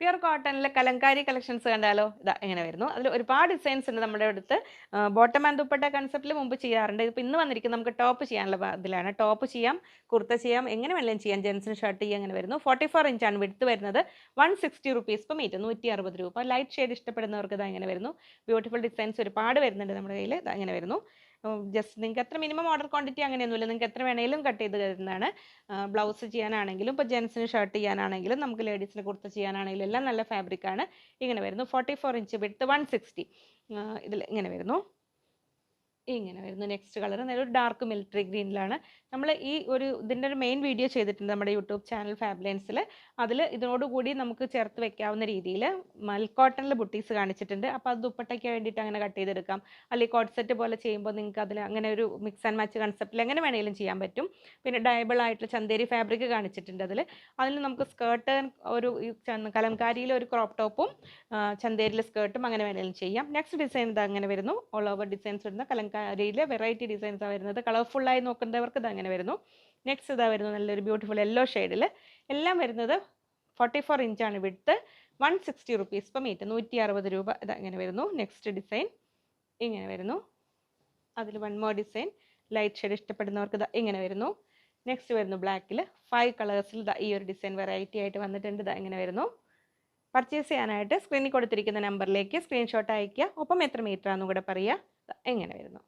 Pure കോട്ടണിലെ Kalamkari collections കണ്ടാലോ? ഇതാ എങ്ങനെ വരുന്നു. അതിൽ ഒരുപാട് ഡിസൈൻസ് ഉണ്ട് നമ്മുടെ അടുത്ത്. ബോട്ടം ആൻഡ് ദുപ്പട്ട കൺസെപ്റ്റിൽ മുമ്പ് ചെയ്യാറുണ്ട്. ഇപ്പോൾ ഇന്ന് വന്നിരിക്കുന്നത് നമുക്ക് ടോപ്പ് ചെയ്യാനുള്ള ഇതിലാണ്. ടോപ്പ് ചെയ്യാം കുർത്ത ചെയ്യാം എങ്ങനെ വേണമെങ്കിലും ചെയ്യാം. ജെൻസിന് ഷർട്ട് ചെയ്യാം അങ്ങനെ വരുന്നു. ഫോർട്ടി ഫോർ ഇഞ്ചാണ് വിടുത്ത് വരുന്നത്. വൺ സിക്സ്റ്റി റുപ്പീസ് ഇപ്പം മീറ്റ് നൂറ്റി അറുപത് രൂപ. ലൈറ്റ് ഷെയ്ഡ് ഇഷ്ടപ്പെടുന്നവർക്ക് ഇതാ ഇങ്ങനെ വരുന്നു. ബ്യൂട്ടിഫുൾ ഡിസൈൻസ് ഒരുപാട് വരുന്നുണ്ട് നമ്മുടെ കയ്യിൽ ഇതാ ഇങ്ങനെ വരുന്നു. ജസ്റ്റ് നിങ്ങൾക്ക് എത്ര മിനിമം ഓർഡർ ക്വാണ്ടിറ്റി അങ്ങനെയൊന്നുമില്ല. നിങ്ങൾക്ക് എത്ര വേണമെങ്കിലും കട്ട് ചെയ്ത് തരുന്നതാണ്. ബ്ലൗസ് ചെയ്യാനാണെങ്കിലും ഇപ്പോൾ ജെൻസിന് ഷർട്ട് ചെയ്യാനാണെങ്കിലും നമുക്ക് ലേഡീസിന് കുർത്ത ചെയ്യാനാണെങ്കിലും എല്ലാം നല്ല ഫാബ്രിക്കാണ് ഇങ്ങനെ വരുന്നു. ഫോർട്ടി ഫോർ ഇഞ്ച് വിടുത്ത് വൺ സിക്സ്റ്റി ഇതിൽ ഇങ്ങനെ വരുന്നു. ഇങ്ങനെ വരുന്നു. നെക്സ്റ്റ് കളർ നേരെ ഒരു ഡാർക്ക് മിലിറ്ററി ഗ്രീനിലാണ് നമ്മൾ ഈ ഒരു ഇതിന്റെ ഒരു മെയിൻ വീഡിയോ ചെയ്തിട്ടുണ്ട് നമ്മുടെ യൂട്യൂബ് ചാനൽ ഫാബ്ലൈൻസിൽ അതിൽ ഇതിനോടുകൂടി നമുക്ക് ചേർത്ത് വെക്കാവുന്ന രീതിയിൽ മൽക്കോട്ടണിൽ ബുട്ടീസ് കാണിച്ചിട്ടുണ്ട്. അപ്പോൾ അത് ദുപ്പട്ടയ്ക്ക് വേണ്ടിയിട്ട് അങ്ങനെ കട്ട് ചെയ്തെടുക്കാം. അല്ലെങ്കിൽ കോട്ട് സെറ്റ് പോലെ ചെയ്യുമ്പോൾ നിങ്ങൾക്ക് അതിൽ അങ്ങനെ ഒരു മിക്സ് ആൻഡ് മാച്ച് കൺസെപ്റ്റിൽ എങ്ങനെ വേണമെങ്കിലും ചെയ്യാൻ പറ്റും. പിന്നെ ഡയബിൾ ആയിട്ടുള്ള ചന്തേരി ഫാബ്രിക് കാണിച്ചിട്ടുണ്ട് അതിൽ അതിൽ നമുക്ക് സ്കേർട്ട് ഒരു കലംകാരിയിൽ ഒരു ക്രോപ്പ് ടോപ്പും ചന്തേരിയിലെ സ്കേർട്ടും അങ്ങനെ വേണമെങ്കിലും ചെയ്യാം. നെക്സ്റ്റ് ഡിസൈൻ ഇത് അങ്ങനെ വരുന്നു. ഓൾ ഓവർ ഡിസൈൻസ് വരുന്ന കലംകാരിയിലെ വെറൈറ്റി ഡിസൈൻസ് ഡിസൈൻസാണ് വരുന്നത്. കളർഫുള്ളായി നോക്കുന്നവർക്ക് ഇത് അങ്ങനെ വരുന്നു. നെക്സ്റ്റ് ഇതാ വരുന്നു നല്ലൊരു ബ്യൂട്ടിഫുൾ യെല്ലോ ഷെയ്ഡിൽ എല്ലാം വരുന്നത് ഫോർട്ടി ഫോർ ഇഞ്ചാണ് വിടുത്ത് വൺ സിക്സ്റ്റി റുപ്പീസ് ഇപ്പം മീറ്റ് നൂറ്റി അറുപത് രൂപ ഇത് അങ്ങനെ വരുന്നു. നെക്സ്റ്റ് ഡിസൈൻ ഇങ്ങനെ വരുന്നു. അതിൽ one more design light shade ഇഷ്ടപ്പെടുന്നവർക്ക് ഇതാ ഇങ്ങനെ വരുന്നു. നെക്സ്റ്റ് വരുന്നു ബ്ലാക്കിൽ ഫൈവ് കളേഴ്സിൽ ഈ ഒരു ഡിസൈൻ വെറൈറ്റി ആയിട്ട് വന്നിട്ടുണ്ട്. ഇതാ ഇങ്ങനെ വരുന്നു. പർച്ചേസ് ചെയ്യാനായിട്ട് സ്ക്രീനിൽ കൊടുത്തിരിക്കുന്ന നമ്പറിലേക്ക് സ്ക്രീൻഷോട്ട് അയയ്ക്കുക. ഒപ്പം എത്ര മീറ്റർ ആണെന്നും കൂടെ പറയുക. ദാ ഇങ്ങനെ വരുന്നു?